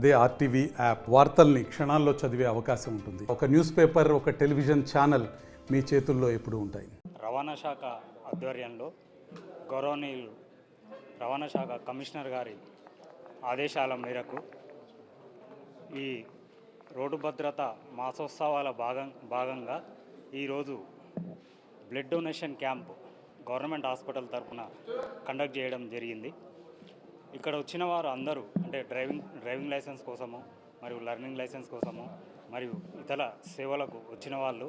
అదే RTV app వార్తల్ని క్షణాల్లో చదివే అవకాశం ఉంటుంది. ఒక న్యూస్ పేపర్ ఒక టెలివిజన్ ఛానల్ మీ చేతుల్లో ఎప్పుడు ఉంటాయి. రవాణా శాఖ ఆధ్వర్యంలో గౌరవనీయులు రవాణా శాఖ కమిషనర్ గారి ఆదేశాల మేరకు ఈ రోడ్డు భద్రత మాసోత్సవాల భాగం భాగంగా ఈరోజు blood donation camp government hospital తరఫున కండక్ట్ చేయడం జరిగింది. ఇక్కడ వచ్చిన వారు అందరూ అంటే డ్రైవింగ్ డ్రైవింగ్ లైసెన్స్ కోసము మరియు లర్నింగ్ లైసెన్స్ కోసము మరియు ఇతర సేవలకు వచ్చిన వాళ్ళు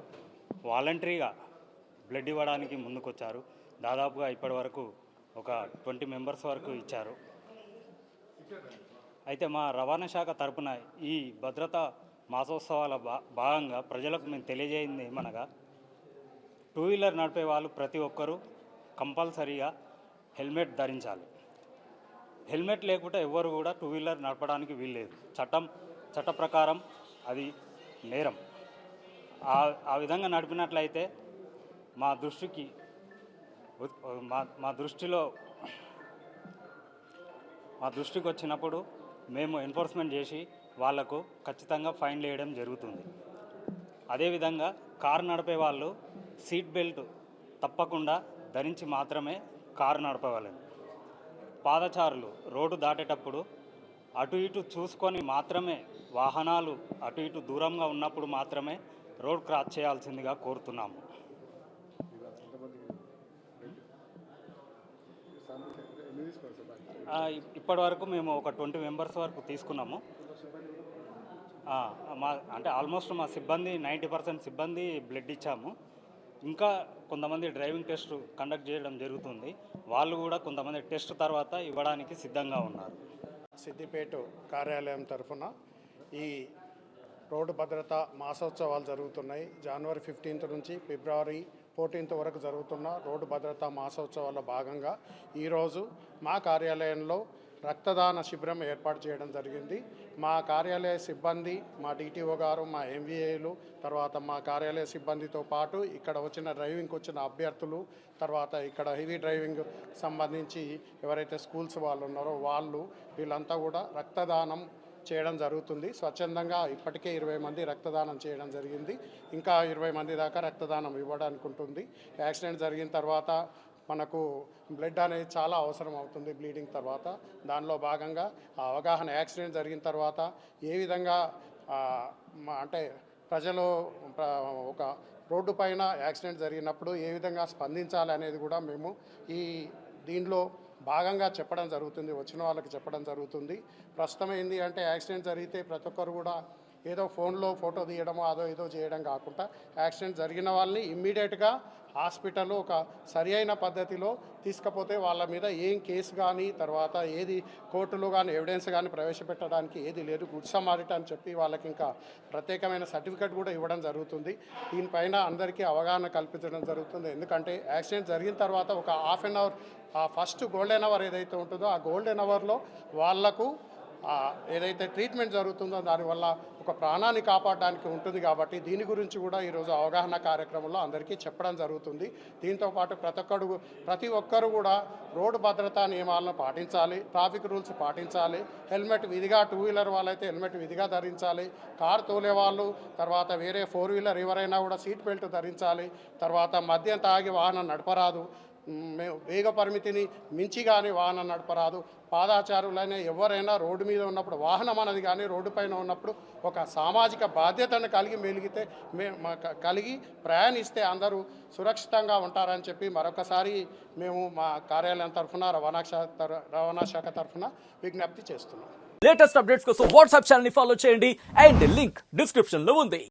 వాలంటరీగా బ్లడ్ ఇవ్వడానికి ముందుకొచ్చారు. దాదాపుగా ఇప్పటి వరకు ఒక ట్వంటీ మెంబర్స్ వరకు ఇచ్చారు. అయితే మా రవాణా శాఖ తరపున ఈ భద్రతా మాసోత్సవాల భా భాగంగా ప్రజలకు మేము తెలియజేయింది ఏమనగా టూ వీలర్ నడిపే వాళ్ళు ప్రతి ఒక్కరూ కంపల్సరీగా హెల్మెట్ ధరించాలి. హెల్మెట్ లేకుండా ఎవ్వరు కూడా టూ వీలర్ నడపడానికి వీల్లేదు. చట్టం చట్ట ప్రకారం అది నేరం. ఆ ఆ విధంగా నడిపినట్లయితే మా దృష్టికి మా మా దృష్టిలో మా దృష్టికి వచ్చినప్పుడు మేము ఎన్ఫోర్స్మెంట్ చేసి వాళ్ళకు ఖచ్చితంగా ఫైన్ వేయడం జరుగుతుంది. అదేవిధంగా కారు నడిపే వాళ్ళు సీట్ బెల్ట్ తప్పకుండా ధరించి మాత్రమే కారు నడపగలరు పాదచారులు రోడ్డు దాటేటప్పుడు అటు ఇటు చూసుకొని మాత్రమే వాహనాలు అటు ఇటు దూరంగా ఉన్నప్పుడు మాత్రమే రోడ్ క్రాస్ చేయాల్సిందిగా కోరుతున్నాము. ఇప్పటివరకు ఇప్పటి వరకు మేము ఒక ట్వంటీ మెంబర్స్ వరకు తీసుకున్నాము. మా అంటే ఆల్మోస్ట్ మా సిబ్బంది నైంటీ పర్సెంట్ సిబ్బంది బ్లడ్ ఇచ్చాము. ఇంకా కొంతమంది డ్రైవింగ్ టెస్ట్ కండక్ట్ చేయడం జరుగుతుంది. వాళ్ళు కూడా కొంతమంది టెస్ట్ తర్వాత ఇవ్వడానికి సిద్ధంగా ఉన్నారు. సిద్దిపేట కార్యాలయం తరఫున ఈ రోడ్డు భద్రత మాసోత్సవాలు జరుగుతున్నాయి. జనవరి ఫిఫ్టీన్త్ నుంచి ఫిబ్రవరి ఫోర్టీన్త్ వరకు జరుగుతున్న రోడ్డు భద్రత మాసోత్సవాల్లో భాగంగా ఈరోజు మా కార్యాలయంలో రక్తదాన శిబిరం ఏర్పాటు చేయడం జరిగింది. మా కార్యాలయ సిబ్బంది మా డిటిఓ గారు మా ఎంవీఏలు తర్వాత మా కార్యాలయ సిబ్బందితో పాటు ఇక్కడ వచ్చిన డ్రైవింగ్కి వచ్చిన అభ్యర్థులు తర్వాత ఇక్కడ హెవీ డ్రైవింగ్ సంబంధించి ఎవరైతే స్కూల్స్ వాళ్ళు ఉన్నారో వాళ్ళు వీళ్ళంతా కూడా రక్తదానం చేయడం జరుగుతుంది. స్వచ్ఛందంగా ఇప్పటికే ఇరవై మంది రక్తదానం చేయడం జరిగింది. ఇంకా ఇరవై మంది దాకా రక్తదానం ఇవ్వడానికి ఉంటుంది యాక్సిడెంట్ జరిగిన తర్వాత మనకు బ్లడ్ అనేది చాలా అవసరం అవుతుంది బ్లీడింగ్ తర్వాత. దానిలో భాగంగా అవగాహన యాక్సిడెంట్ జరిగిన తర్వాత ఏ విధంగా అంటే ప్రజలు ప్ర- ఒక రోడ్డు పైన యాక్సిడెంట్ జరిగినప్పుడు ఏ విధంగా స్పందించాలి అనేది కూడా మేము ఈ దీనిలో భాగంగా చెప్పడం జరుగుతుంది వచ్చిన వాళ్ళకి చెప్పడం జరుగుతుంది. ప్రస్తుతం ఏంటి అంటే యాక్సిడెంట్ జరిగితే ప్రతి ఒక్కరు కూడా ఏదో ఫోన్లో ఫోటో తీయడమో అదో ఏదో చేయడం కాకుండా యాక్సిడెంట్ జరిగిన వాళ్ళని ఇమ్మీడియట్గా హాస్పిటల్ ఒక సరి అయిన పద్ధతిలో తీసుకపోతే వాళ్ళ మీద ఏం కేసు కానీ తర్వాత ఏది కోర్టులో కానీ ఎవిడెన్స్ కానీ ప్రవేశపెట్టడానికి ఏది లేదు. గుడ్ సమారిట్ అని చెప్పి వాళ్ళకి ఇంకా ప్రత్యేకమైన సర్టిఫికేట్ కూడా ఇవ్వడం జరుగుతుంది. దీనిపైన అందరికీ అవగాహన కల్పించడం జరుగుతుంది. ఎందుకంటే యాక్సిడెంట్ జరిగిన తర్వాత ఒక హాఫ్ అన్ అవర్ ఆ ఫస్ట్ గోల్డెన్ అవర్ ఏదైతే ఉంటుందో ఆ గోల్డెన్ అవర్లో వాళ్ళకు ఏదైతే ట్రీట్మెంట్ జరుగుతుందో దానివల్ల ఒక ప్రాణాన్ని కాపాడడానికి ఉంటుంది కాబట్టి దీని గురించి కూడా ఈరోజు అవగాహన కార్యక్రమంలో అందరికీ చెప్పడం జరుగుతుంది. దీంతో పాటు ప్రతి ఒక్కడు ప్రతి ఒక్కరు కూడా రోడ్డు భద్రతా నియమాలను పాటించాలి ట్రాఫిక్ రూల్స్ పాటించాలి హెల్మెట్ విధిగా టూ వీలర్ వాళ్ళైతే హెల్మెట్ విధిగా ధరించాలి కార్ తోలే వాళ్ళు తర్వాత వేరే ఫోర్ వీలర్ ఎవరైనా కూడా సీట్ బెల్ట్ ధరించాలి తర్వాత మద్యం తాగి వాహనం నడపరాదు వేగ పరిమితిని మించి కానీ వాహనం నడపరాదు. పాదాచారులైనా ఎవరైనా రోడ్డు మీద ఉన్నప్పుడు వాహనం అనేది కానీ రోడ్డు పైన ఉన్నప్పుడు ఒక సామాజిక బాధ్యతను కలిగి మెలిగితే మే కలిగి ప్రయాణిస్తే అందరూ సురక్షితంగా ఉంటారని చెప్పి మరొకసారి మేము మా కార్యాలయం తరఫున రవాణా శాఖ రవాణా శాఖ తరఫున విజ్ఞప్తి చేస్తున్నాం. లేటెస్ట్ అప్డేట్స్ కోసం వాట్సాప్ ఛానల్ని ఫాలో చేయండి. అండ్ లింక్ డిస్క్రిప్షన్లో ఉంది.